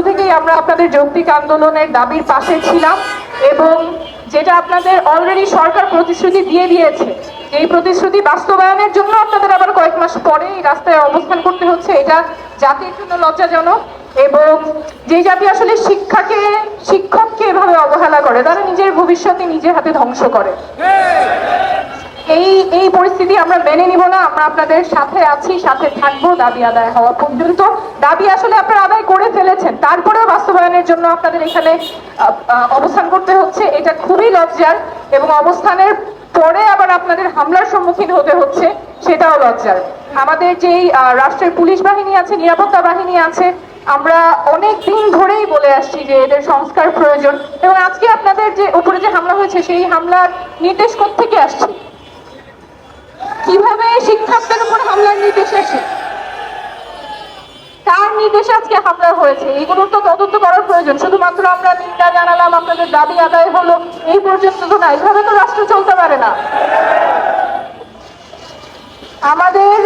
শুরু থেকেই আমরা আপনাদের যৌক্তিক আন্দোলনের দাবির পাশে ছিলাম এবং যেটা আপনাদের অলরেডি সরকার প্রতিশ্রুতি দিয়ে দিয়েছে, এই প্রতিশ্রুতি বাস্তবায়নের জন্য আপনাদের আবার কয়েক মাস পরে এই রাস্তায় অবস্থান করতে হচ্ছে, এটা জাতির জন্য লজ্জাজনক এবং যে জাতি আসলে শিক্ষাকে, শিক্ষককে এভাবে অবহেলা করে, তারা নিজের ভবিষ্যতে নিজের হাতে ধ্বংস করে। এই এই পরিস্থিতি আমরা মেনে নিব না। আমরা আপনাদের সাথে আছি, সাথে থাকব, দাবি আদায় হওয়া পর্যন্ত। দাবি আসলে আপনারা আদায় করে ফেলেছেন। তারপরেও বাস্তবায়নের জন্য আপনাদের এখানে অবস্থান করতে হচ্ছে। এটা খুবই লজ্জার এবং অবস্থানের পরে আবার আপনাদের হামলার সম্মুখীন হতে হচ্ছে, সেটাও লজ্জার। আমাদের যেই রাষ্ট্রের পুলিশ বাহিনী আছে, নিরাপত্তা বাহিনী আছে, আমরা অনেক দিন ধরেই বলে আসছি যে এদের সংস্কার প্রয়োজন। এবং আজকে আপনাদের যে, উপরে যে হামলা হয়েছে, সেই হামলার নির্দেশ থেকে আসছে? কীভাবে শিক্ষকদের উপর হামলার নির্দেশ আসে? কার নির্দেশে আজকে হামলা হয়েছে? এগুলোর তো তদন্ত করার প্রয়োজন। শুধুমাত্র আমরা নিন্দা জানালাম, আপনাদের দাবি আদায় হলো, এই পর্যন্ত তো না। এইভাবে তো রাষ্ট্র চলতে পারে না। আমাদের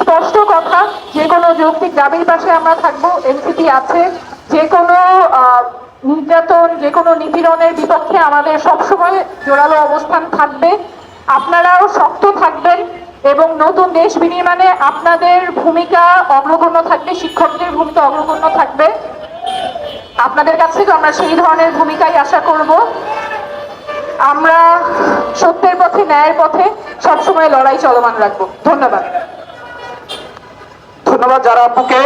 স্পষ্ট কথা, যে কোনো যৌক্তিক দাবির পাশে আমরা থাকব, এনসিপি আছে। যে কোনো নির্যাতন, যে কোনো নিপীড়নের বিপক্ষে আমাদের সবসময় জোরালো অবস্থান থাকবে। আপনারাও শক্ত থাকবেন এবং নতুন দেশ বিনির্মাণে আপনাদের ভূমিকা অগ্রগণ্য থাকবে, শিক্ষকদের ভূমিকা অগ্রগণ্য থাকবে। আপনাদের কাছ থেকে আমরা সেই ধরনের ভূমিকাই আশা করব। আমরা সত্যের পথে, ন্যায়ের পথে সবসময় লড়াই চলমান রাখব। ধন্যবাদ। ধন্যবাদ যারা আপুকে